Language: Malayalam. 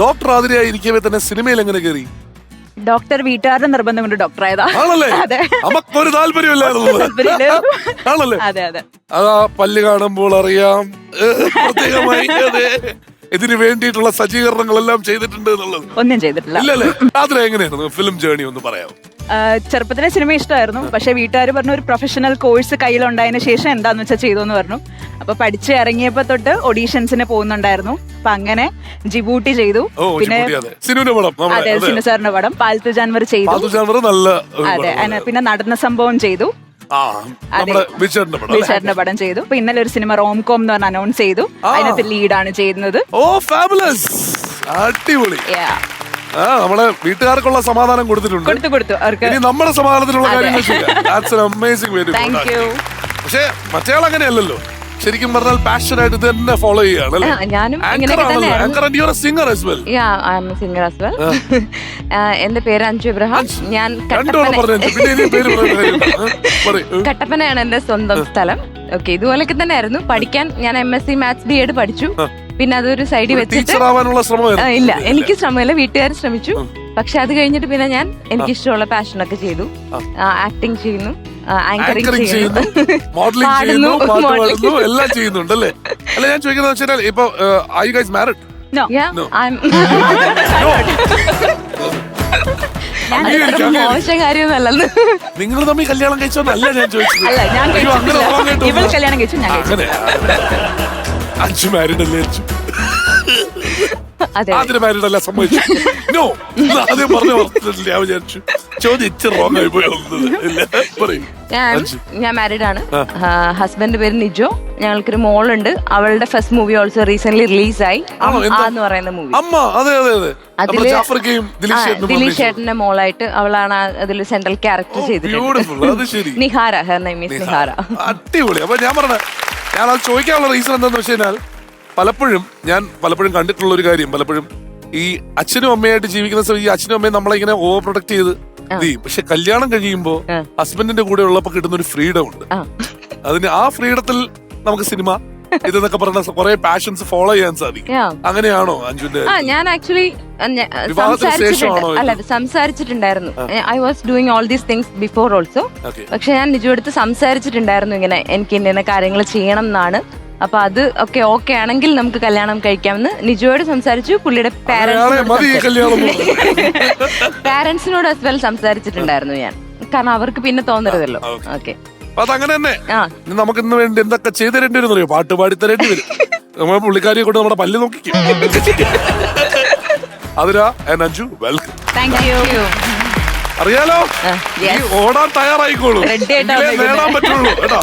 ഡോക്ടർ ആതിരയായിരിക്കവേ തന്നെ സിനിമയിൽ എങ്ങനെ കയറി ഡോക്ടർ വീട്ടുകാരുടെ നിർബന്ധം കൊണ്ട് ഡോക്ടർ ആണല്ലേ? അതെ. നമുക്കൊരു താല്പര്യമില്ലായിരുന്നു. ആണല്ലേ? അതെ അതെ. അതാ പല്ല് കാണുമ്പോൾ അറിയാം. പ്രത്യേകമായി ഇതിനു വേണ്ടിയിട്ടുള്ള സജ്ജീകരണങ്ങളെല്ലാം ചെയ്തിട്ടുണ്ട് എന്നുള്ളത്. ഒന്നും ചെയ്തിട്ടില്ല. ഇല്ലല്ലേ? ആതിര എങ്ങനെയായിരുന്നു? ഫിലിം ജേണി ഒന്ന് പറയാമോ? ചെറുപ്പത്തിലെ സിനിമ ഇഷ്ടമായിരുന്നു. പക്ഷെ വീട്ടുകാർ പറഞ്ഞു ഒരു പ്രൊഫഷണൽ കോഴ്സ് കയ്യിലുണ്ടായതിനു ശേഷം എന്താന്ന് വെച്ചാൽ ചെയ്തു എന്ന് പറഞ്ഞു. അപ്പൊ പഠിച്ചു ഇറങ്ങിയപ്പോ തൊട്ട് ഓഡീഷൻസിന് പോകുന്നുണ്ടായിരുന്നു. അപ്പൊ അങ്ങനെ ജിബൂട്ടി ചെയ്തു. പിന്നെ അതെ. സിനു സാറിന്റെ പടം. പാൽത്തു ജാൻവർ ചെയ്തു. നല്ല അതെ പിന്നെ നടന്ന സംഭവം ചെയ്തു. വിച്ചേട്ടന്റെ പടം. ചെയ്തു. അപ്പൊ ഇന്നലെ ഒരു സിനിമ റോം കോം എന്ന് പറഞ്ഞ അനൗൺസ് ചെയ്തു. അതിനകത്ത് ലീഡാണ് ചെയ്യുന്നത്. ഓ ഫാബുലസ് അടിപൊളി. നമ്മളെ വീട്ടുകാർക്കുള്ള സമാധാനം കൊടുത്തിട്ടുണ്ട്. കൊടുത്തു കൊടുത്തു. അവർക്ക് നമ്മുടെ സമാധാനത്തിലുള്ള കാര്യങ്ങൾ പക്ഷേ മറ്റേ അങ്ങനെയല്ലോ ശരിക്കും പറഞ്ഞാൽ പാഷൻ ആയിട്ട് തന്നെ ഫോളോ ചെയ്യാണ് ഞാനും singer as well singer as well എന്റെ പേര് അഞ്ജു ഇബ്രഹാം. ഞാൻ കട്ടപ്പനയാണ് എന്റെ സ്വന്തം സ്ഥലം. ഓക്കെ ഇതുപോലൊക്കെ തന്നെ ആയിരുന്നു പഠിക്കാൻ ഞാൻ M S C maths B Ed പഠിച്ചു. പിന്നെ അതൊരു സൈഡിൽ വെച്ചിട്ട് ഇല്ല എനിക്ക് ശ്രമമില്ല. വീട്ടുകാർ ശ്രമിച്ചു. പക്ഷെ അത് കഴിഞ്ഞിട്ട് പിന്നെ ഞാൻ എനിക്ക് ഇഷ്ടമുള്ള പാഷനൊക്കെ ചെയ്തു. ആക്ടിങ് ചെയ്യുന്നു. ആങ്കറിംഗ് ചെയ്യുന്നു. മോഡലിംഗ് ചെയ്യുന്നു പാട്ട് പാടുന്നു എല്ലാം ചെയ്യുന്നുണ്ട് അല്ലേ? അല്ല ഞാൻ ചോദിക്കുന്നത് വെച്ചാൽ ഇപ്പൊ I guess married no Yeah, No. I'm- മോശം കാര്യമൊന്നുമല്ലെന്ന് നിങ്ങൾ തമ്മിൽ കല്യാണം കഴിച്ചോന്നല്ല ഞാൻ ചോദിച്ചത്. അല്ല ഞാൻ കഴിച്ചിട്ടില്ല. ഇവൾ കല്യാണം കഴിച്ചു ഞാൻ കഴിച്ചു. അഞ്ചു മാരിഡ് അല്ലേ അഞ്ചു? അതെ. ആദ്യം മാരിഡ് അല്ല സമ്മതിച്ചു. നോ ആദ്യം പറഞ്ഞു പറഞ്ഞിട്ടില്ല ഞാൻ വിചാരിച്ചു. ഞാൻ. ഞാൻ മാരീഡ് ആണ്. ഹസ്ബൻഡ് പേര് നിജോ. ഞങ്ങൾക്കൊരു മോളുണ്ട്. അവളുടെ ഫസ്റ്റ് മൂവി ഓൾസോ റീസെന്റ് റിലീസായി? എന്ന് പറയുന്ന മൂവി അതിൽ ദിലീഷ് ചേട്ടന്റെ മോളായിട്ട് അവളാണ് അതിൽ സെൻട്രൽ ക്യാരക്ടർ ചെയ്തിട്ടുണ്ട് Nihara. Her name is Nihara. അടിപൊളി. അപ്പൊ ഞാൻ പറഞ്ഞ ഞാൻ അത് ചോദിക്കാനുള്ള റീസൺ എന്താന്ന് വെച്ച് കഴിഞ്ഞാൽ പലപ്പോഴും ഞാൻ പലപ്പോഴും കണ്ടിട്ടുള്ള ഒരു കാര്യം പലപ്പോഴും ഈ അച്ഛനും അമ്മയായിട്ട് ജീവിക്കുന്ന സമയത്ത് ഈ അച്ഛനും അമ്മയും നമ്മളെ ഇങ്ങനെ ഓവർ പ്രൊട്ടക്ട് ചെയ്ത് പക്ഷെ കല്യാണം കഴിയുമ്പോ ഹസ്ബൻഡിന്റെ കൂടെ ഉള്ളപ്പോ കിട്ടുന്ന ഒരു ഫ്രീഡം ഉണ്ട്. അതിന് ആ ഫ്രീഡത്തിൽ നമുക്ക് സിനിമ ഇതെന്നൊക്കെ പറഞ്ഞ കുറെ പാഷൻസ് ഫോളോ ചെയ്യാൻ സാധിക്കും. അങ്ങനെയാണോ അഞ്ജുന്റെ ഞാൻ ആക്ച്വലി? അല്ല സംസാരിച്ചിട്ടുണ്ടായിരുന്നു. I was doing all these things before also. പക്ഷെ ഞാൻ നിജു എടുത്ത് സംസാരിച്ചിട്ടുണ്ടായിരുന്നു ഇങ്ങനെ എനിക്ക് ഇന്ന കാര്യങ്ങൾ ചെയ്യണം എന്നാണ്. അപ്പൊ അത് ഒക്കെ ഓക്കെ ആണെങ്കിൽ നമുക്ക് കല്യാണം കഴിക്കാമെന്ന് നിജോയോട് സംസാരിച്ചു പുള്ളിയുടെ കല്യാണം പാരന്റ്സിനോട് അസ് വെൽ സംസാരിച്ചിട്ടുണ്ടായിരുന്നു ഞാൻ. കാരണം അവർക്ക് പിന്നെ തോന്നരുതല്ലോ. ഓക്കെ അതങ്ങനെ തന്നെ. ആ. നമുക്ക് ഇന്ന് വേണ്ടി എന്തൊക്കെ ചെയ്തു തരേണ്ടി വരും അറിയോ പാട്ട് പാടി തരേണ്ടി വരും. നമ്മളെ പുള്ളിക്കാരിയെ കൊണ്ട് നമ്മുടെ പല്ല് നോക്കിക്കും. അതിരാ അഞ്ജു വെൽക്കം അറിയാലോ? ഈ ഓടാൻ തയ്യാറായിക്കോളൂ. നേടാൻ പറ്റുള്ളൂ കേട്ടോ.